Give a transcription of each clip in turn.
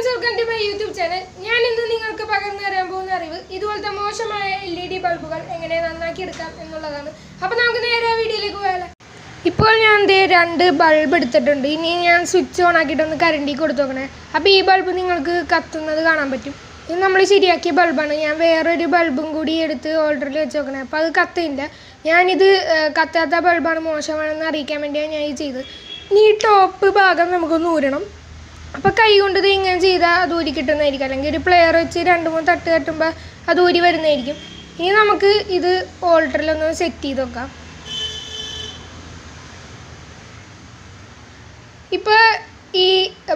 Friends welcome to my YouTube channel ഞാൻ ഇന്ന് നിങ്ങൾക്ക് പകർന്നു തരാൻ പോകുന്ന അറിവ് ഇതുപോലത്തെ മോശമായ എൽ ഇ ഡി ബൾബുകൾ എങ്ങനെ നന്നാക്കി എടുക്കാം എന്നുള്ളതാണ്. അപ്പോൾ നമുക്ക് നേരെ വീഡിയോയിലേക്ക് പോയാലോ. ഇപ്പോൾ ഞാൻ ദേ രണ്ട് ബൾബ് എടുത്തിട്ടുണ്ട്. ഇനി ഞാൻ സ്വിച്ച് ഓൺ ആക്കിയിട്ടൊന്ന് കരണ്ടി കൊടുത്തു നോക്കണേ. അപ്പോൾ ഈ ബൾബ് നിങ്ങൾക്ക് കത്തുന്നത് കാണാൻ പറ്റും. ഇത് നമ്മൾ ശരിയാക്കിയ ബൾബാണ് ഞാൻ വേറൊരു ബൾബും കൂടി എടുത്ത് ഓൾറെഡി വെച്ച് നോക്കണേ. അപ്പോൾ അത് കത്തില്ല ഞാനിത് കത്താത്ത ബൾബാണ് മോശമാണെന്ന് അറിയിക്കാൻ വേണ്ടിയാണ് ഞാൻ ഇത് ചെയ്തത്. ഇനി ഈ ടോപ്പ് ഭാഗം നമുക്കൊന്ന് ഊരണം. അപ്പോൾ കൈ കൊണ്ട് ഇങ്ങനെ ചെയ്താൽ അത് ഊരി കിട്ടുന്നതായിരിക്കും. അല്ലെങ്കിൽ ഒരു പ്ലെയർ വെച്ച് രണ്ട് മൂന്ന് തട്ട് തട്ടുമ്പോൾ അത് ഊരി വരുന്നതായിരിക്കും. ഇനി നമുക്ക് ഇത് ഓൾട്ടറിലൊന്ന് സെറ്റ് ചെയ്ത് നോക്കാം. ഇപ്പോൾ ഈ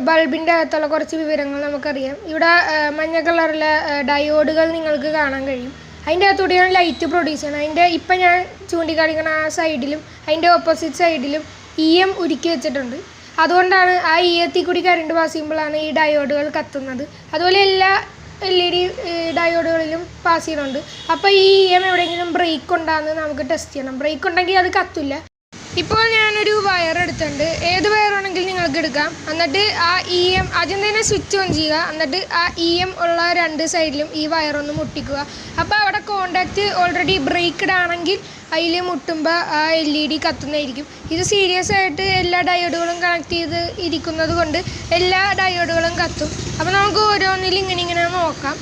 ബൾബിന്റെ അകത്തുള്ള കുറച്ച് വിവരങ്ങൾ നമുക്കറിയാം. ഇവിടെ മഞ്ഞ കളറിലെ ഡയോഡുകൾ നിങ്ങൾക്ക് കാണാൻ കഴിയും. അതിന്റെ അകത്തൂടെയാണ് ലൈറ്റ് പ്രൊഡ്യൂസ് ചെയ്യുന്നത് അതിന്റെ ഇപ്പം ഞാൻ ചൂണ്ടിക്കാണിക്കുന്ന ആ സൈഡിലും അതിന്റെ ഓപ്പോസിറ്റ് സൈഡിലും ഇ എം ഉരുക്കി വെച്ചിട്ടുണ്ട്. അതുകൊണ്ടാണ് ആ ഈയത്തിൽ കൂടി കറണ്ട് പാസ് ചെയ്യുമ്പോഴാണ് ഈ ഡയോഡുകൾ കത്തുന്നത്. അതുപോലെ എല്ലാ എൽ ഇ ഡി ഡയോഡുകളിലും പാസ് ചെയ്യുന്നുണ്ട്. അപ്പോൾ ഈ ഇ എം എവിടെയെങ്കിലും ബ്രേക്ക് ഉണ്ടാകുന്നത് നമുക്ക് ടെസ്റ്റ് ചെയ്യണം. ബ്രേക്ക് ഉണ്ടെങ്കിൽ അത് കത്തില്ല ഇപ്പോൾ ഞാനൊരു വയർ എടുത്തിട്ടുണ്ട്. ഏത് വയറാണെങ്കിലും നിങ്ങൾക്ക് എടുക്കാം. എന്നിട്ട് ആ ഇ എം ആദ്യം തന്നെ സ്വിച്ച് ഓൺ ചെയ്യുക. എന്നിട്ട് ആ ഇ എം ഉള്ള രണ്ട് സൈഡിലും ഈ വയർ ഒന്ന് മുട്ടിക്കുക. അപ്പോൾ അവിടെ കോണ്ടാക്റ്റ് ഓൾറെഡി ബ്രേക്ക്ഡ് ആണെങ്കിൽ അതിൽ മുട്ടുമ്പോൾ ആ എൽ ഇ ഡി കത്തുന്നതായിരിക്കും. ഇത് സീരിയസ് ആയിട്ട് എല്ലാ ഡയോഡുകളും കണക്ട് ചെയ്ത് ഇരിക്കുന്നത് കൊണ്ട് എല്ലാ ഡയോഡുകളും കത്തും. അപ്പോൾ നമുക്ക് ഓരോന്നിലും ഇങ്ങനെ ഇങ്ങനെ നോക്കാം.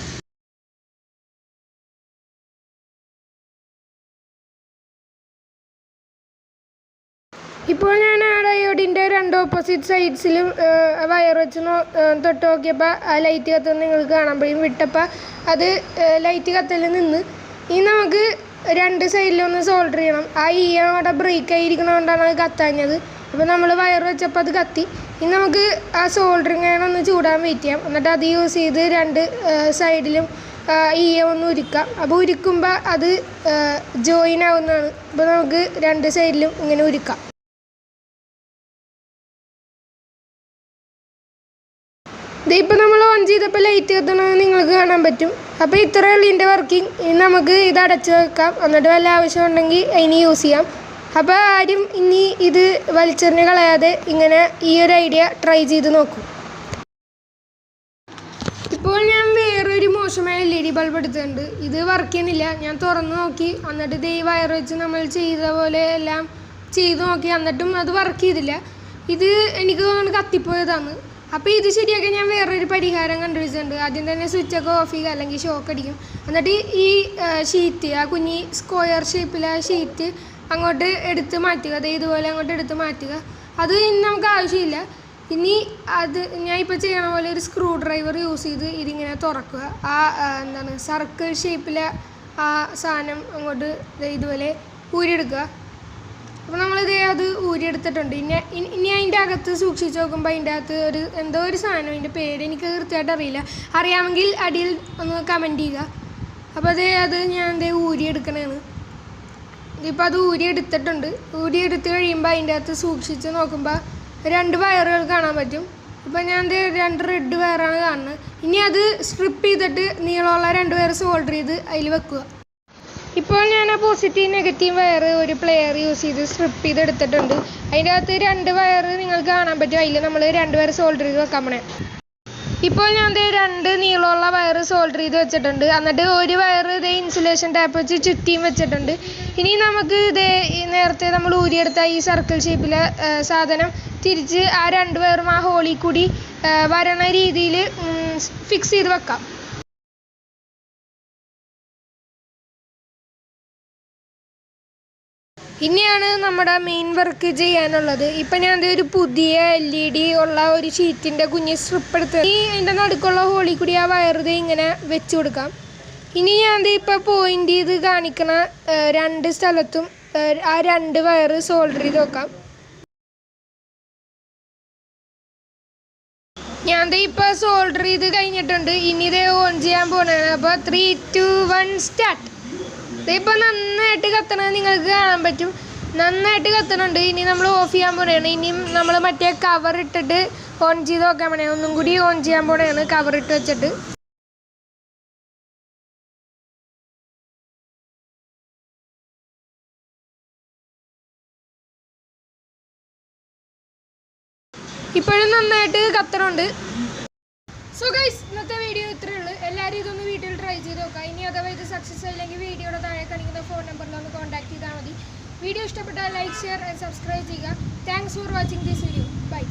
ഇപ്പോൾ ഞാൻ ആ ഡയോഡിന്റെ രണ്ട് ഓപ്പോസിറ്റ് സൈഡ്സിലും വയർ വെച്ച് തൊട്ട് നോക്കിയപ്പോൾ ആ ലൈറ്റ് കത്തുന്നത് നിങ്ങൾക്ക് കാണുമ്പോഴും വിട്ടപ്പോൾ അത് ലൈറ്റ് കത്തൽ നിന്ന് ഇനി നമുക്ക് രണ്ട് സൈഡിലൊന്ന് സോൾഡർ ചെയ്യണം. ആ ഈ അവിടെ ബ്രേക്ക് ആയിരിക്കണോണ്ടാണ് അത് കത്താഞ്ഞത്. അപ്പോൾ നമ്മൾ വയർ വെച്ചപ്പോൾ അത് കത്തി. ഇനി നമുക്ക് ആ സോൾഡറിങ് ഒന്ന് ചൂടാൻ വെയിറ്റ് ചെയ്യാം. എന്നിട്ട് അത് യൂസ് ചെയ്ത് രണ്ട് സൈഡിലും ഈ ഒന്ന് ഉരുക്കാം. അപ്പോൾ ഉരുക്കുമ്പോൾ അത് ജോയിൻ ആവുന്നതാണ്. അപ്പോൾ നമുക്ക് രണ്ട് സൈഡിലും ഇങ്ങനെ ഉരുക്കാം. ഇതിപ്പോൾ നമ്മൾ ഓൺ ചെയ്തപ്പോൾ ലൈറ്റ് കത്തണമെന്ന് നിങ്ങൾക്ക് കാണാൻ പറ്റും. അപ്പോൾ ഇത്രയേ ഉള്ളൂ ഇതിന്റെ വർക്കിംഗ് ഇനി നമുക്ക് ഇത് അടച്ച് വെക്കാം. എന്നിട്ട് വല്ല ആവശ്യമുണ്ടെങ്കിൽ അതിന് യൂസ് ചെയ്യാം. അപ്പോൾ ആരും ഇനി ഇത് വലിച്ചെറിഞ്ഞ് കളയാതെ ഇങ്ങനെ ഈ ഒരു ഐഡിയ ട്രൈ ചെയ്ത് നോക്കും. ഇപ്പോൾ ഞാൻ വേറൊരു മോശമായ എൽ ഇ ഡി ബൾബ് എടുത്തിട്ടുണ്ട്. ഇത് വർക്ക് ചെയ്യുന്നില്ല. ഞാൻ തുറന്ന് നോക്കി. എന്നിട്ട് ഇത് ഈ വയർ വെച്ച് നമ്മൾ ചെയ്ത പോലെ എല്ലാം ചെയ്ത് നോക്കി. എന്നിട്ടും അത് വർക്ക് ചെയ്തില്ല. ഇത് എനിക്ക് തോന്നുന്നു കത്തിപ്പോയതാണ്. അപ്പോൾ ഇത് ശരിയാക്കാൻ ഞാൻ വേറൊരു പരിഹാരം കണ്ടുപിടിച്ചിട്ടുണ്ട്. ആദ്യം തന്നെ സ്വിച്ചൊക്കെ ഓഫ് ചെയ്യുക അല്ലെങ്കിൽ ഷോക്ക് അടിക്കും. എന്നിട്ട് ഈ ഷീറ്റ് ആ കുഞ്ഞി സ്ക്വയർ ഷേപ്പിലെ ഷീറ്റ് അങ്ങോട്ട് എടുത്ത് മാറ്റുക. അതായത് ഇതുപോലെ അങ്ങോട്ട് എടുത്ത് മാറ്റുക. അത് ഇനി നമുക്ക് ആവശ്യമില്ല. ഇനി അത് ഞാൻ ഇപ്പോൾ ചെയ്യണ പോലെ ഒരു സ്ക്രൂ ഡ്രൈവർ യൂസ് ചെയ്ത് ഇതിങ്ങനെ തുറക്കുക. ആ എന്താണ് സർക്കിൾ ഷേപ്പിലെ ആ സാധനം അങ്ങോട്ട് ഇതുപോലെ ഊരിയെടുക്കുക. അപ്പോൾ നമ്മളിത് അത് ഊരിയെടുത്തിട്ടുണ്ട്. ഇനി ഇനി അതിന്റെ അകത്ത് സൂക്ഷിച്ച് നോക്കുമ്പോൾ അതിന്റെ അകത്ത് ഒരു എന്തോ ഒരു സാധനം അതിന്റെ പേര് എനിക്ക് കൃത്യമായിട്ട് അറിയില്ല. അറിയാമെങ്കിൽ അടിയിൽ ഒന്ന് കമന്റ് ചെയ്യുക. അപ്പോൾ അതേ അത് ഞാൻ ദേ ഊരിയെടുക്കണതാണ് ഇതിപ്പോൾ അത് ഊരിയെടുത്തിട്ടുണ്ട്. ഊരിയെടുത്ത് കഴിയുമ്പോൾ അതിന്റെ അകത്ത് സൂക്ഷിച്ച് നോക്കുമ്പോൾ രണ്ട് വയറുകൾ കാണാൻ പറ്റും. ഇപ്പം ഞാൻ രണ്ട് റെഡ് വയറാണ് കാണുന്നത്. ഇനി അത് സ്ട്രിപ്പ് ചെയ്തിട്ട് നീളമുള്ള രണ്ട് വയർ സോൾഡർ ചെയ്ത് അതിൽ വെക്കുക. ഇപ്പോൾ ഞാൻ ആ പോസിറ്റീവ് നെഗറ്റീവ് വയർ ഒരു പ്ലെയർ യൂസ് ചെയ്ത് സ്ട്രിപ്പ് ചെയ്ത് എടുത്തിട്ടുണ്ട് അതിന്റെ അകത്ത് രണ്ട് വയർ നിങ്ങൾക്ക് കാണാൻ പറ്റും. അതിൽ നമ്മൾ രണ്ട് വയർ സോൾഡർ ചെയ്ത് വെക്കാൻ പോണേ ഇപ്പോൾ ഞാൻ ദേ രണ്ട് നീളമുള്ള വയർ സോൾഡർ ചെയ്ത് വെച്ചിട്ടുണ്ട്. എന്നിട്ട് ഒരു വയർ ഇതേ ഇൻസുലേഷൻ ടാപ്പ് വെച്ച് ചുറ്റിയും വെച്ചിട്ടുണ്ട്. ഇനി നമുക്ക് ഇതേ നേരത്തെ നമ്മൾ ഊരിയെടുത്ത ഈ സർക്കിൾ ഷേപ്പിലെ സാധനം തിരിച്ച് ആ രണ്ട് വയറും ആ ഹോളിൽ കൂടി വരണ രീതിയിൽ ഫിക്സ് ചെയ്ത് വെക്കാം. ഇനിയാണ് നമ്മുടെ മെയിൻ വർക്ക് ചെയ്യാനുള്ളത്. ഇപ്പം ഞാൻ ഒരു പുതിയ എൽ ഇ ഡി ഉള്ള ഒരു ഷീറ്റിന്റെ കുഞ്ഞ് സ്ട്രിപ്പ് എടുത്ത് ഈ അതിന്റെ നടുക്കുള്ള ഹോളി കൂടി ആ വയർ ദേ ഇങ്ങനെ വെച്ച് കൊടുക്കാം. ഇനി ഞാൻ ഇപ്പോൾ പോയിന്റ് ചെയ്ത് കാണിക്കണ രണ്ട് സ്ഥലത്തും ആ, രണ്ട് വയർ സോൾഡർ ചെയ്ത് നോക്കാം ഞാൻ ഇപ്പോൾ സോൾഡർ ചെയ്ത് കഴിഞ്ഞിട്ടുണ്ട്. ഇനി ഇത് ഓൺ ചെയ്യാൻ പോണാണ് അപ്പോൾ ത്രീ ടു വൺ സ്റ്റാർട്ട് ഇതിപ്പോൾ നന്നായിട്ട് കത്തണത് നിങ്ങൾക്ക് കാണാൻ പറ്റും. നന്നായിട്ട് കത്തണുണ്ട്. ഇനി നമ്മൾ ഓഫ് ചെയ്യാൻ പോണേണ്. ഇനിയും നമ്മൾ മറ്റേ കവർ ഇട്ടിട്ട് ഓൺ ചെയ്ത് നോക്കാൻ പോണേ ഒന്നും കൂടി ഓൺ ചെയ്യാൻ പോണേണ് കവർ ഇട്ട് വെച്ചിട്ട്. ഇപ്പോഴും നന്നായിട്ട് കത്തണുണ്ട്. സോ ഗൈസ് ഇന്നത്തെ വീഡിയോ ഇത്രയേ ഉള്ളൂ. എല്ലാവരും ഇതൊന്ന് ചെയ്ത് നോക്കുക ഇനി അഥവാ ഇത് സക്സസ് ആയില്ലെങ്കിൽ വീഡിയോയുടെ താഴെ കാണിക്കുന്ന ഫോൺ നമ്പറിൽ ഒന്ന് കോൺടാക്ട് ചെയ്താൽ മതി. വീഡിയോ ഇഷ്ടപ്പെട്ടാൽ ലൈക്ക് ഷെയർ ആൻഡ് സബ്സ്ക്രൈബ് ചെയ്യുക. Thanks for watching this video bye